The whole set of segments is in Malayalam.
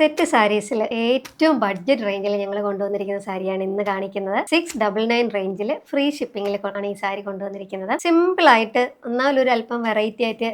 സെറ്റ് സാരീസിൽ ഏറ്റവും ബഡ്ജറ്റ് റേഞ്ചിൽ ഞങ്ങൾ കൊണ്ടുവന്നിരിക്കുന്ന സാരിയാണ് ഇന്ന് കാണിക്കുന്നത്. സിക്സ് ഡബിൾ നയൻ റേഞ്ചിൽ ഫ്രീ ഷിപ്പിംഗിൽ ആണ് ഈ സാരി കൊണ്ടുവന്നിരിക്കുന്നത്. സിമ്പിൾ ആയിട്ട് എന്നാൽ ഒരു അല്പം വെറൈറ്റി ആയിട്ട്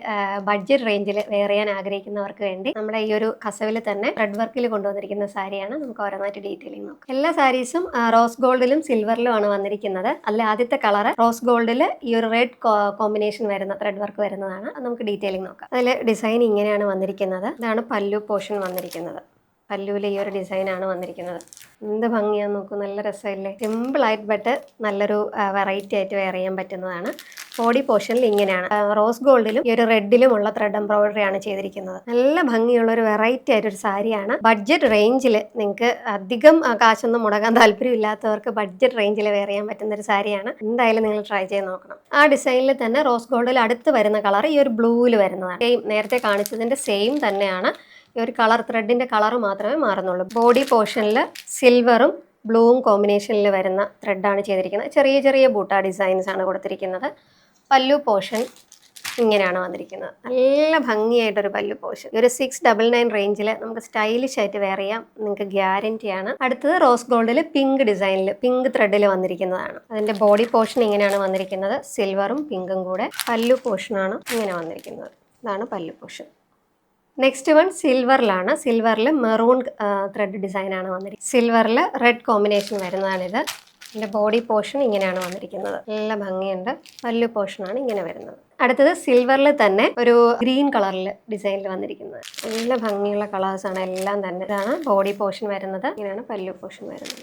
ബഡ്ജറ്റ് റേഞ്ചിൽ വെയർ ചെയ്യാൻ ആഗ്രഹിക്കുന്നവർക്ക് വേണ്ടി നമ്മുടെ ഈ ഒരു കസവിൽ തന്നെ റെഡ് വർക്കിൽ കൊണ്ടുവന്നിരിക്കുന്ന സാരിയാണ്. നമുക്ക് ഓരോന്നായിട്ട് ഡീറ്റെയിലിംഗ് നോക്കാം. എല്ലാ സാരീസും റോസ് ഗോൾഡിലും സിൽവറിലും ആണ് വന്നിരിക്കുന്നത്. അതിൽ ആദ്യത്തെ കളർ റോസ് ഗോൾഡിൽ ഈ ഒരു റെഡ് കോമ്പിനേഷൻ വരുന്ന റെഡ് വർക്ക് വരുന്നതാണ്. നമുക്ക് ഡീറ്റെയിലിംഗ് നോക്കാം. അതിൽ ഡിസൈൻ ഇങ്ങനെയാണ് വന്നിരിക്കുന്നത്. ഇതാണ് പല്ലു പോർഷൻ വന്നിരിക്കുന്നത്. പല്ലുവിൽ ഈ ഒരു ഡിസൈനാണ് വന്നിരിക്കുന്നത്. എന്ത് ഭംഗിയാന്ന് നോക്കൂ നല്ല രസമില്ലേ? സിമ്പിളായിട്ട് ബട്ട് നല്ലൊരു വെറൈറ്റി ആയിട്ട് വെയർ ചെയ്യാൻ പറ്റുന്നതാണ്. ബോഡി പോർഷനിൽ ഇങ്ങനെയാണ്. റോസ് ഗോൾഡിലും ഈ ഒരു റെഡിലുമുള്ള ത്രെഡ് എംബ്രോയിഡറി ആണ് ചെയ്തിരിക്കുന്നത്. നല്ല ഭംഗിയുള്ള ഒരു വെറൈറ്റി ആയിട്ടൊരു സാരിയാണ്. ബഡ്ജറ്റ് റേഞ്ചിൽ നിങ്ങൾക്ക് അധികം കാശൊന്നും മുടക്കാൻ താല്പര്യമില്ലാത്തവർക്ക് ബഡ്ജറ്റ് റേഞ്ചിൽ വെയർ ചെയ്യാൻ പറ്റുന്ന ഒരു സാരിയാണ്. എന്തായാലും നിങ്ങൾ ട്രൈ ചെയ്ത് നോക്കണം. ആ ഡിസൈനിൽ തന്നെ റോസ് ഗോൾഡിൽ അടുത്ത് വരുന്ന കളർ ഈ ഒരു ബ്ലൂവിൽ വരുന്നതാണ്. സെയിം നേരത്തെ കാണിച്ചതിന്റെ സെയിം തന്നെയാണ്. ഒരു കളർ ത്രെഡിന്റെ കളർ മാത്രമേ മാറുന്നുള്ളൂ. ബോഡി പോർഷനിൽ സിൽവറും ബ്ലൂവും കോമ്പിനേഷനിൽ വരുന്ന ത്രെഡാണ് ചെയ്തിരിക്കുന്നത്. ചെറിയ ചെറിയ ബൂട്ടാ ഡിസൈൻസ് ആണ് കൊടുത്തിരിക്കുന്നത്. പല്ലു പോർഷൻ ഇങ്ങനെയാണ് വന്നിരിക്കുന്നത്. നല്ല ഭംഗിയായിട്ടൊരു പല്ലു പോർഷൻ. ഒരു സിക്സ് ഡബിൾ നയൻ റേഞ്ചിൽ നമുക്ക് സ്റ്റൈലിഷ് ആയിട്ട് വെയർ ചെയ്യാം. നിങ്ങൾക്ക് ഗ്യാരന്റിയാണ് അടുത്തത് റോസ് ഗോൾഡിൽ പിങ്ക് ഡിസൈനിൽ പിങ്ക് ത്രെഡിൽ വന്നിരിക്കുന്നതാണ്. അതിന്റെ ബോഡി പോർഷൻ ഇങ്ങനെയാണ് വന്നിരിക്കുന്നത്. സിൽവറും പിങ്കും കൂടെ പല്ലു പോർഷനാണ് ഇങ്ങനെ വന്നിരിക്കുന്നത്. ഇതാണ് പല്ലു പോർഷൻ നെക്സ്റ്റ് വൺ സിൽവറിലാണ് സിൽവറിൽ മെറൂൺ ത്രെഡ് ഡിസൈനാണ് വന്നിരിക്കുന്നത്. സിൽവറിൽ റെഡ് കോമ്പിനേഷൻ വരുന്നതാണിത്. ഇതിന്റെ ബോഡി പോർഷൻ ഇങ്ങനെയാണ് വന്നിരിക്കുന്നത്. നല്ല ഭംഗിയുണ്ട്. പല്ലു പോർഷനാണ് ഇങ്ങനെ വരുന്നത്. അടുത്തത് സിൽവറിൽ തന്നെ ഒരു ഗ്രീൻ കളറിൽ ഡിസൈനിൽ വന്നിരിക്കുന്നത്. നല്ല ഭംഗിയുള്ള കളേഴ്സാണ് എല്ലാം തന്നെ ഇതാണ് ബോഡി പോർഷൻ വരുന്നത്. ഇങ്ങനെയാണ് പല്ലു പോർഷൻ വരുന്നത്.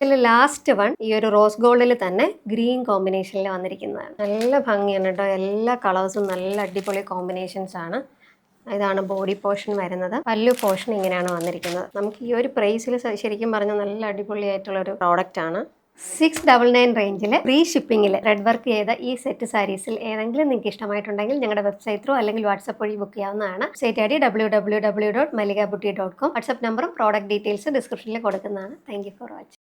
ഇതിൽ ലാസ്റ്റ് വൺ ഈ ഒരു റോസ് ഗോൾഡിൽ തന്നെ ഗ്രീൻ കോമ്പിനേഷനിൽ വന്നിരിക്കുന്നതാണ്. നല്ല ഭംഗിയാണ് കേട്ടോ. എല്ലാ കളേഴ്സും നല്ല അടിപൊളി കോമ്പിനേഷൻസ് ആണ്. ഇതാണ് ബോഡി പോർഷൻ വരുന്നത്. പല്ലു പോർഷൻ ഇങ്ങനെയാണ് വന്നിരിക്കുന്നത്. നമുക്ക് ഈ ഒരു പ്രൈസിൽ ശരിക്കും പറഞ്ഞാൽ നല്ല അടിപൊളിയായിട്ടുള്ള ഒരു പ്രോഡക്റ്റ് ആണ് സിക്സ് ഡബിൾ നയൻ റേഞ്ചിൽ ഫ്രീ ഷിപ്പിംഗിൽ റെഡ് വർക്ക് ചെയ്ത ഈ സെറ്റ് സാരീസിൽ ഏതെങ്കിലും നിങ്ങൾക്ക് ഇഷ്ടമായിട്ടുണ്ടെങ്കിൽ ഞങ്ങളുടെ വെബ്സൈറ്റ് ത്രൂ അല്ലെങ്കിൽ വാട്സപ്പ് വഴി ബുക്ക് ചെയ്യാവുന്നതാണ്. Site I D W W W dot Malika boutique dot com WhatsApp നമ്പറും പ്രോഡക്റ്റ് ഡീറ്റെയിൽസ് ഡിസ്ക്രിപ്ഷനിൽ കൊടുക്കുന്നതാണ്. Thank you for watching